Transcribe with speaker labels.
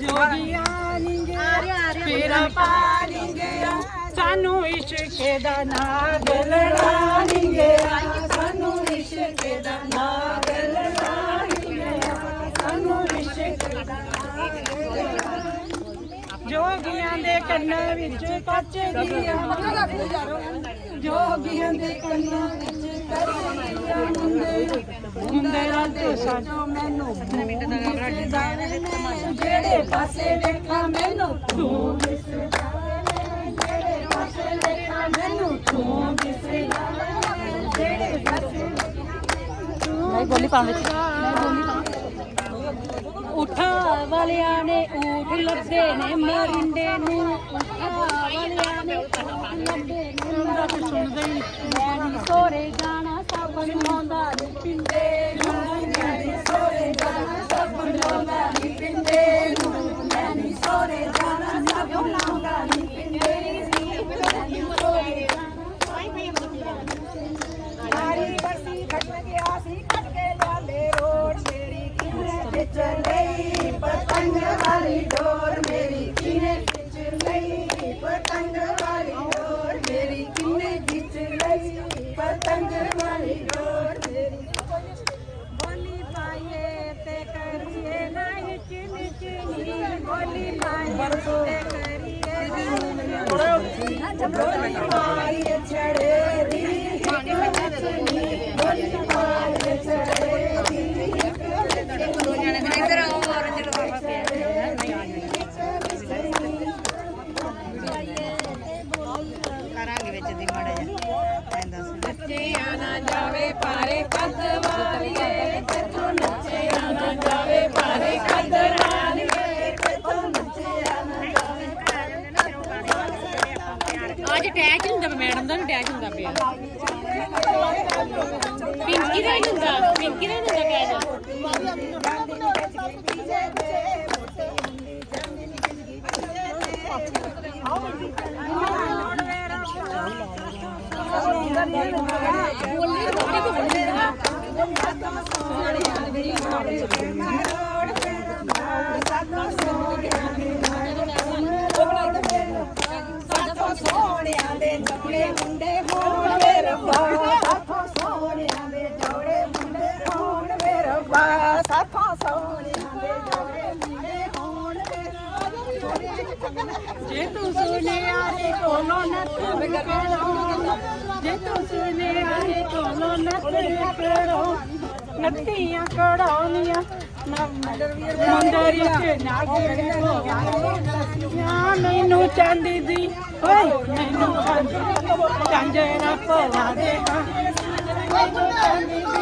Speaker 1: ਜੋਗੀਆਂ ਨਿੰਗਿਆ ਫੇਰਾ ਪਾ ਨਿੰਗਿਆ ਸਾਨੂੰ ਇਸ਼ਕੇ ਦਾ ਨਾਗ ਲੜਾ ਨਿੰਗਿਆ ਸਾਨੂੰ ਇਸ਼ਕੇ ਦਾ ਨਾਗ ਲੜਾ ਨਿੰਗਿਆ ਸਾਨੂੰ ਇਸ਼ਕੇ ਦਾ ਜੋਗੀਆਂ ਦੇ ਕੰਨਾਂ ਵਿੱਚ ਕੱਚਦੀਆਂ ਜੋਗੀਆਂ ਦੇ ਕੰਨਾਂ ਵਿੱਚ ਕੱਚਦੀਆਂ ਮੁੰਡੇ। ਮੁੰਡੇ ਮੈਨੂੰ। ਜਿਹੜੇ ਪਾਸੇ ਵੇਖਾਂ ਮੈਨੂੰ, ਤੂੰ ਜਿਹੜੇ ਪਾਸੇ ਵੇਖਾਂ ਮੈਨੂੰ? ਤੂੰ ਜਿਹੜੇ ਪਾਸੇ ਨਹੀਂ ਬੋਲੀ ਪਾਵੇਂ ਉਠਾ ਵਾਲਿਆਂ ਨੇ ਊਠ ਲੱਦੇ ਨੇ ਮਰਿੰਡੇ ਨੂੰ ਉਠਾ ਵਾਲਿਆਂ ਨੇ ਊਠ ਲੱਦੇ ਨੇ ਸੁਣਦੇ ਹੀ ਸੋਰੇ ਜਾਣਾ ਸਭ ਨੂੰ ਆਉਂਦਾ ਨੀ ਪਿੰਡੇ ਨੂੰ ਮੈਂ ਨੀ ਸੋਰੇ ਜਾਣਾ ਸਭ ਨੂੰ ਆਉਂਦਾ ਨੀ ਪਿੰਡੇ ਨੂੰ ਮੈਂ ਨੀ ਸੋਰੇ ਜਾਣਾ ਸਭ ਨੂੰ ਆਉਂਦਾ ਨੀ ਪਿੰਡੇ ਨੂੰ ਮੈਂ ਨੀ ਸੋਰੇ
Speaker 2: ਸਾਰੀ ਬਰਸੀ ਖੱਟ ਗਿਆ ਸੀ ਖੱਟ ਕੇ ਲਾਲੇ ਰੋਡ ਮੇਰੀ ਕਿਨੇ ਲਈ ਪਤੰਗ ਵਾਲੀ ਡੋਰ ਮੇਰੀ ਕਿਨੇ ਵਿੱਚ ਲਈ ਪਤੰਗ ਵਾਲੀ ਡੋਰ ਮੇਰੀ ਕਿਨੇ ਵਿੱਚ ਲਈ ਪਤੰਗ ਵਾਲੀ ਡੋਰ ਮੇਰੀ ਬੋਲੀ ਪਾਈਏ ਤੇ ਕਰੀਏ ਨਾ ਹਿਚ ਨਿਚ ਨੀ ਬੋਲੀ ਪਾਈਏ ਤੇ ਕਰੀਏ ਬੋਲੀ ਪਾਈਏ ਛੜੇ ਦੀ
Speaker 3: ਅੱਜ ਅਟੈਚ ਹੁੰਦਾ ਮੈਡਮ ਦਾ ਵੀ ਅਟੈਚ ਹੁੰਦਾ ਪਿਆ। ਪਿੰਕੀ ਦਾ ਹੀ ਹੁੰਦਾ, ਪਿੰਕੀ ਦਾ ਹੀ ਹੁੰਦਾ ਅਟੈਚ
Speaker 2: ਸਾਥੋਂ ਸੋਹਣਿਆਂ ਦੇ ਜੋੜੇ ਮੁੰਡੇ ਹੋਣ ਵੇ ਰੱਬਾ ਸਾਥੋਂ ਸੋਹਣਿਆਂ ਦੇ ਜੋੜੇ ਮੁੰਡੇ ਹੋਣ ਵੇ
Speaker 1: ਜੇ ਤੂੰ ਸੁਨਿਆ ਰੇ ਕੋਲੋਂ ਨੱਤ ਕਰੋ ਜੇ ਤੂੰ ਸੁਨਿਆ ਰੇ ਕੋਲੋਂ ਨੱਤ ਕਰੋ ਨੱਤੀਆਂ ਕੜਾਉਣੀਆਂ ਮੰਦਰੀ ਤੇ ਨਾਗਰ ਮੈਨੂੰ ਚਾਂਦੀ ਦੀ, ਓਏ, ਮੈਨੂੰ ਚਾਂਦੀ ਚਾਂਜਰਾ ਪਵਾ ਦੇ ਮੈਨੂੰ ਚਾਂਦੀ